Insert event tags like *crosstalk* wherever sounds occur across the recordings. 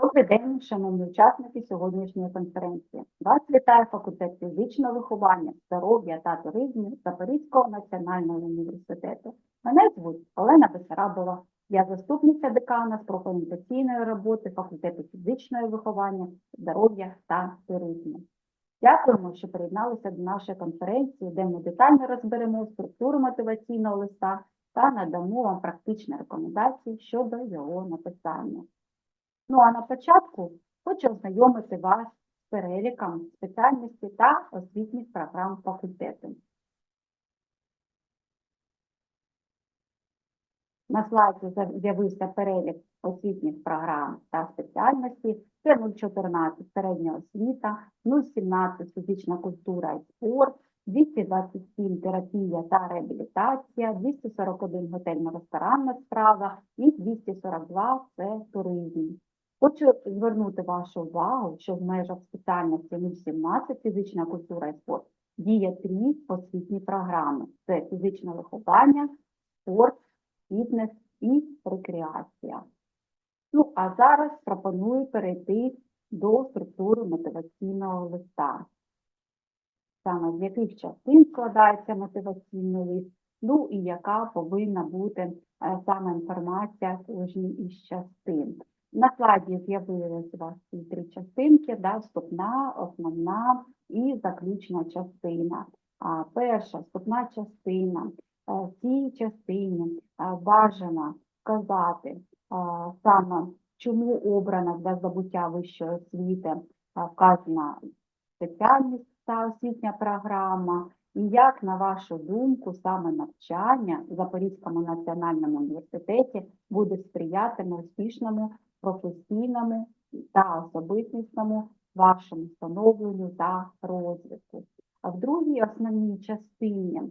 Добрий день, шановні учасники сьогоднішньої конференції. Вас вітає факультет фізичного виховання, здоров'я та туризму Запорізького національного університету. Мене звуть Олена Бесарабова. Я заступниця декана з профорієнтаційної роботи факультету фізичного виховання, здоров'я та туризму. Дякуємо, що приєдналися до нашої конференції, де ми детально розберемо структуру мотиваційного листа та надамо вам практичні рекомендації щодо його написання. Ну а на початку хочу ознайомити вас з переліком спеціальності та освітніх програм факультету. На слайді з'явився перелік освітніх програм та спеціальностей. Це 014 середня освіта, 017 фізична культура і спорт, 227 терапія та реабілітація, 241 готельно-ресторанна справа і 242 це туризм. Хочу звернути вашу увагу, що в межах спеціальності 017 фізична культура і спорт діє три освітні програми: це фізичне виховання, спорт, фітнес і рекреація. Ну, а зараз пропоную перейти до структури мотиваційного листа. Саме з яких частин складається мотиваційний лист, ну і яка повинна бути е, саме інформація в із частин. На слайді з'явилися у вас ці три частинки, да, вступна, основна і заключна частина. А, перша вступна частина. Е, В цій частині е, бажано вказати саме, чому обрана для здобуття вищої освіти вказана спеціальність та освітня програма, і як, на вашу думку, саме навчання в Запорізькому національному університеті буде сприятиме успішному професійному та особистісному вашому становленню та розвитку. А в другій основній частині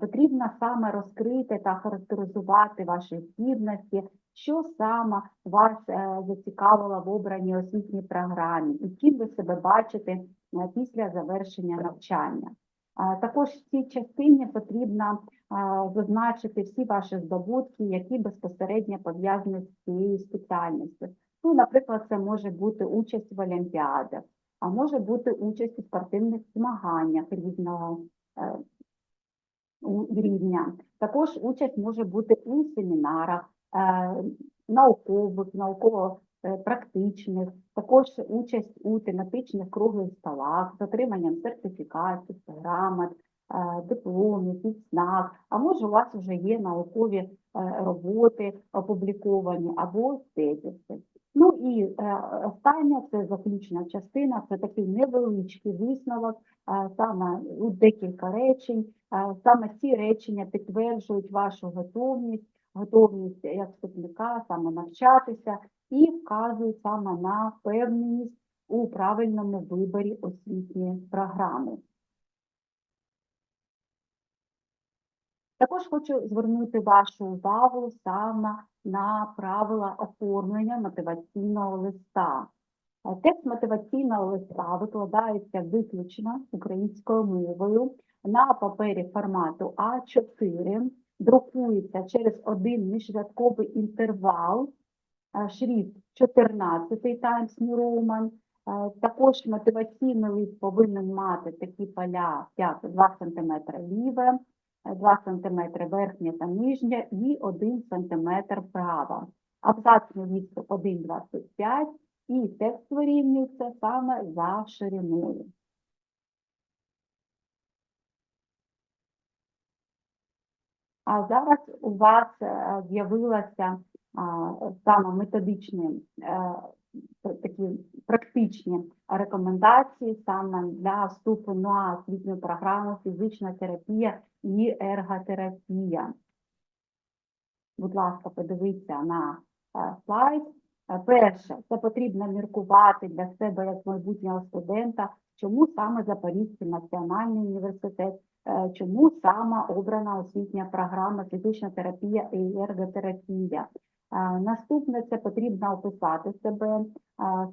потрібно саме розкрити та характеризувати ваші здібності, що саме вас е, зацікавило в обраній освітній програмі, і ким ви себе бачите е, після завершення навчання. Також в цій частині потрібно зазначити всі ваші здобутки, які безпосередньо пов'язані з цією спеціальністю. Ну, наприклад, це може бути участь в олімпіадах, а може бути участь у спортивних змаганнях різного е, рівня. Також участь може бути у семінарах, е, наукових, науково-практичних, також участь у тематичних круглих столах з отриманням сертифікатів, грамот, е, дипломів, відзнак, а може у вас вже є наукові е, роботи опубліковані або тезиси. Ну і е, остання це заключна частина, це такий невеличкий висновок, саме декілька речень. Саме ці речення підтверджують вашу готовність, готовність як вступника саме навчатися і вказують саме на впевненість у правильному виборі освітньої програми. Також хочу звернути вашу увагу саме на правила оформлення мотиваційного листа. Е, Текст мотиваційного листа викладається виключно українською мовою на папері формату А4, друкується через один міжрядковий інтервал, е, шрифт 14 Times New Roman. Е, Також мотиваційний лист повинен мати такі поля, як 2 см ліве, 2 см верхнє та нижнє і 1 см права. Абзацний відступ 1,25 і текст вирівнюється саме за шириною. А зараз у вас е, з'явилося а, саме методичні е, такі практичні рекомендації саме для вступу на освітню програму фізична терапія і ерготерапія. Будь ласка, подивіться на е, слайд. Е, Перше, це потрібно міркувати для себе як майбутнього студента, чому саме Запорізький національний університет, е, чому саме обрана освітня програма фізична терапія і ерготерапія. Наступне це потрібно описати себе,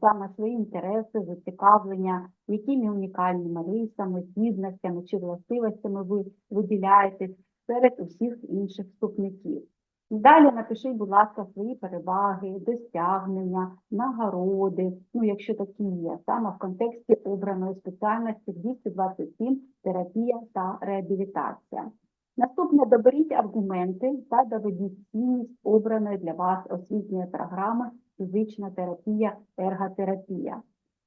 саме свої інтереси, зацікавлення, якими унікальними рисами, здібностями чи властивостями ви виділяєтесь серед усіх інших вступників. Далі напишіть, будь ласка, свої переваги, досягнення, нагороди, ну, якщо такі є, саме в контексті обраної спеціальності 227 терапія та реабілітація. Наступне доберіть аргументи та доведіть цінність обраної для вас освітньої програми фізична терапія, ерготерапія.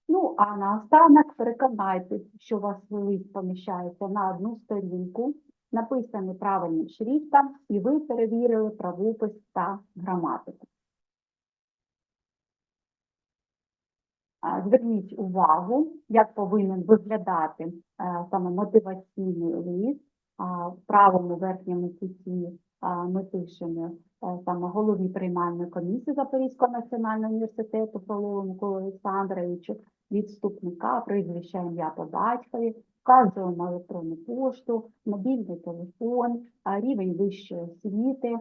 Ну, а наостанок переконайтесь, що у вас лист поміщається на одну сторінку, написаний правильним шрифтом, і ви перевірили правопис та граматику. Зверніть увагу, як повинен виглядати е, саме мотиваційний лист. В правому верхньому куті ми пишемо е, саме голові приймальної комісії Запорізького національного університету Фролову Миколу Олександровичу, відступника, прізвище ім'я по батькові, вказуємо електронну пошту, мобільний телефон, рівень вищої освіти,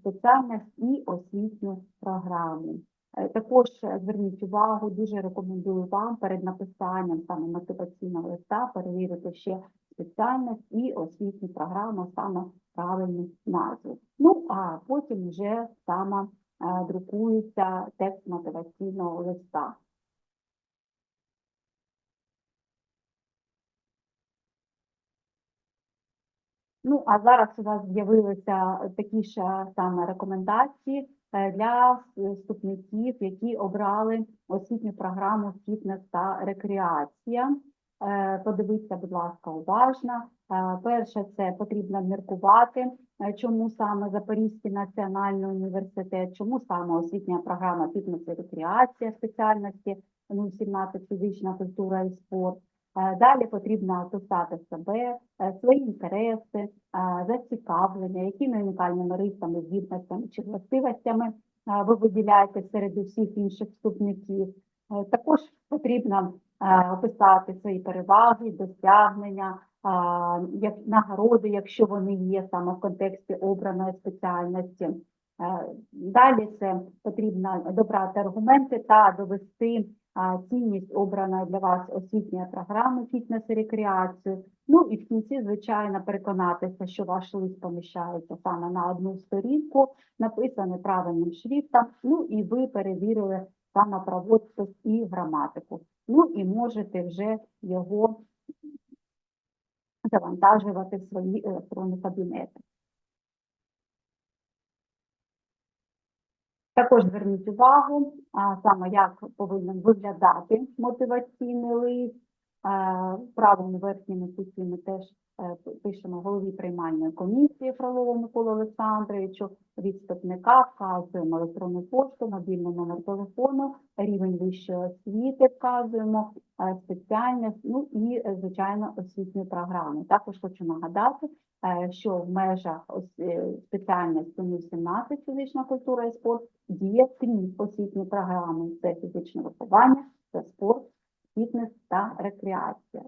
спеціальність і освітню програму. Е, Також е, зверніть увагу, дуже рекомендую вам перед написанням саме мотиваційного листа перевірити ще спеціальність і освітню програму, саме правильну назву. Ну а потім вже саме е, друкується текст мотиваційного листа. Ну, а зараз у вас з'явилися такі ж саме рекомендації е, для вступників, які обрали освітню програму фітнес та рекреація. Е, Подивіться, будь ласка, уважно. Е, Перше, це потрібно міркувати, е, чому саме Запорізький національний університет, чому саме освітня програма фітнес і рекреація спеціальності 017 фізична культура і спорт. Далі потрібно описати себе, свої інтереси, зацікавлення, якими унікальними рисами, здібностями чи властивостями ви виділяєте серед усіх інших вступників. Також потрібно описати свої переваги, досягнення, як нагороди, якщо вони є саме в контексті обраної спеціальності. Е, Далі це потрібно добрати аргументи та довести цінність обраної для вас освітньої програми фітнес і рекреацію. Ну і в кінці, звичайно, переконатися, що ваш лист поміщається саме на одну сторінку, написаний правильним шрифтом, ну і ви перевірили саме правопис і граматику. Ну і можете вже його завантажувати в свої електронні кабінети. Також зверніть увагу, саме як повинен виглядати мотиваційний лист. А, В правому верхньому ми теж е, пишемо голові приймальної комісії Фролову Миколу Олександровичу, відступника, вказуємо електронну пошту, мобільний номер телефону, рівень вищої освіти вказуємо, е, спеціальність, ну і, е, звичайно, освітню програму. Також хочу нагадати, е, що в межах ос- е, спеціальності 017 фізична культура і спорт діє три освітні програми: це фізичне виховання, це спорт, фітнес та рекреація.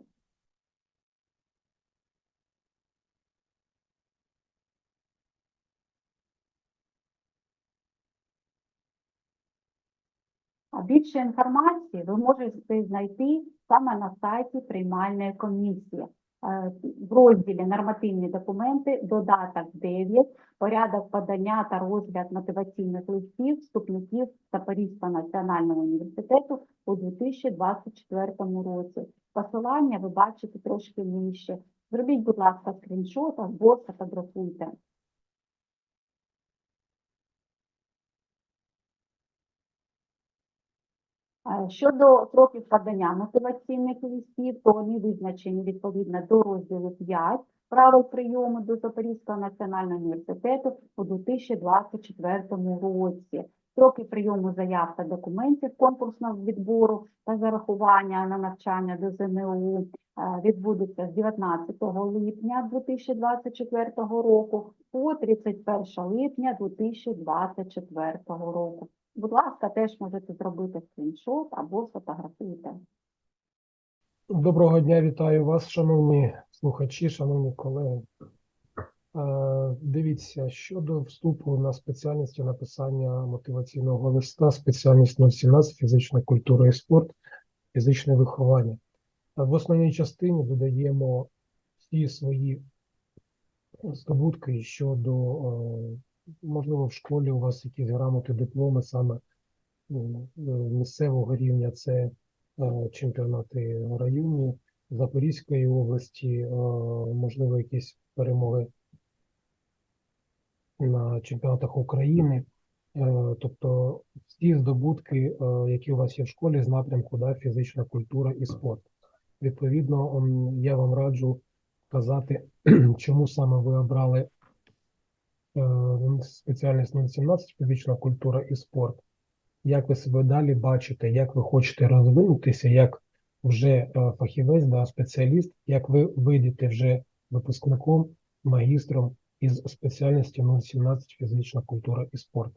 А більше інформації ви можете знайти саме на сайті приймальної комісії. Е, В розділі Нормативні документи, додаток 9, порядок подання та розгляд мотиваційних листів вступників Запорізького національного університету у 2024 році. Посилання ви бачите трошки нижче. Зробіть, будь ласка, скріншот або сфотографуйте. Е, Щодо сроків подання мотиваційних листів, то вони визначені відповідно до розділу 5 правил прийому до Запорізького національного університету у 2024 році. Строки прийому заяв та документів конкурсного відбору та зарахування на навчання до ЗНУ е, відбудуться з 19 липня 2024 року по 31 липня 2024 року. Будь ласка, теж можете зробити скріншот або сфотографуйте. Доброго дня, вітаю вас, шановні слухачі, шановні колеги. Дивіться, щодо вступу на спеціальність написання мотиваційного листа, спеціальність 017 фізична культура і спорт, фізичне виховання. В основній частині додаємо всі свої здобутки щодо е, можливо, в школі у вас якісь грамоти, дипломи саме ну, е, місцевого рівня, це е, чемпіонати районні Запорізької області, можливо, якісь перемоги на чемпіонатах України. Е, Тобто всі здобутки, е, які у вас є в школі з напрямку да, фізична культура і спорт. Відповідно, я вам раджу казати, *clears throat* чому саме ви обрали е, спеціальність 017 фізична культура і спорт. Як ви себе далі бачите, як ви хочете розвинутися, як вже фахівець, да, спеціаліст, як ви вийдете вже випускником, магістром із спеціальності 017 фізична культура і спорт.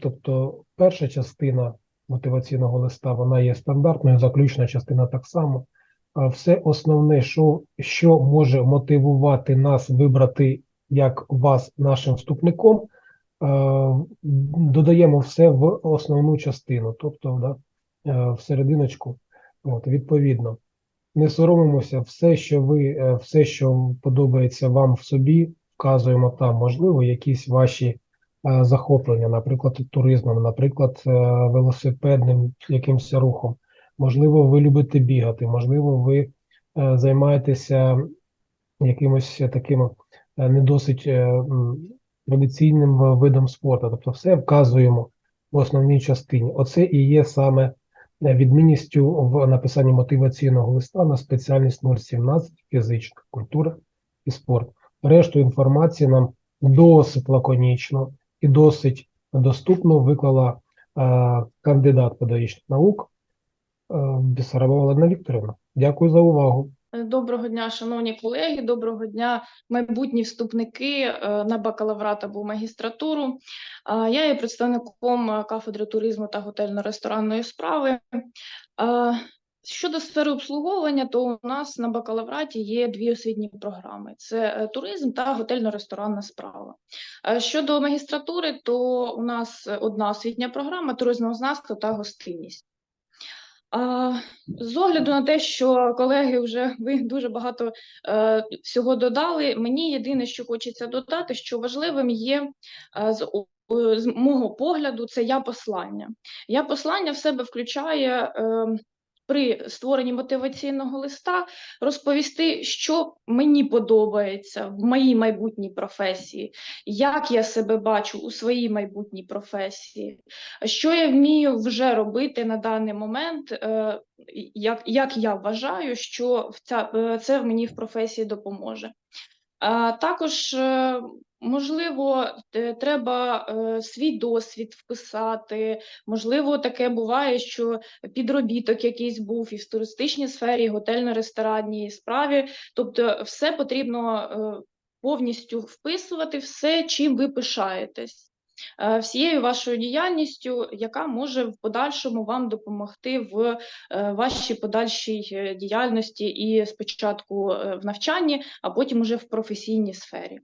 Тобто перша частина мотиваційного листа вона є стандартною, заключна частина так само. Все основне, що, що може мотивувати нас вибрати як вас нашим вступником, додаємо все в основну частину, тобто да, е, в серединочку. От, відповідно, не соромимося, все, що ви, е, все, що подобається вам в собі, вказуємо там, можливо, якісь ваші е, захоплення, наприклад, туризмом, наприклад, е, велосипедним якимось рухом. Можливо, ви любите бігати, можливо, ви займаєтеся якимось таким не досить традиційним видом спорту. Тобто все вказуємо в основній частині. Оце і є саме відмінністю в написанні мотиваційного листа на спеціальність 017 фізична культура і спорт. Решту інформації нам досить лаконічно і досить доступно виклала е, кандидат педагогічних наук е, Бісарова Олена Вікторівна. Дякую за увагу. Доброго дня, шановні колеги. Доброго дня, майбутні вступники е, на бакалаврат або магістратуру. Я є представником е, кафедри туризму та готельно-ресторанної справи. Щодо сфери обслуговування, то у нас на бакалавраті є дві освітні програми: це е, туризм та готельно-ресторанна справа. Щодо магістратури, то у нас одна освітня програма туризмознавство та гостинність. З огляду на те, що колеги вже ви дуже багато е, всього додали, мені єдине, що хочеться додати, що важливим є е, з, е, з мого погляду, це я послання. Я послання в себе включає. Е, при створенні мотиваційного листа розповісти, що мені подобається в моїй майбутній професії, як я себе бачу у своїй майбутній професії, що я вмію вже робити на даний момент, е, як, як я вважаю, що ця, е, це мені в професії допоможе. А також, е, можливо, треба е, свій досвід вписати. Можливо, таке буває, що підробіток якийсь був і в туристичній сфері, і готельно-ресторанній справі. Тобто, все потрібно е, повністю вписувати, все, чим ви пишаєтесь. Е, Всією вашою діяльністю, яка може в подальшому вам допомогти в е, вашій подальшій е, діяльності і спочатку в навчанні, а потім уже в професійній сфері.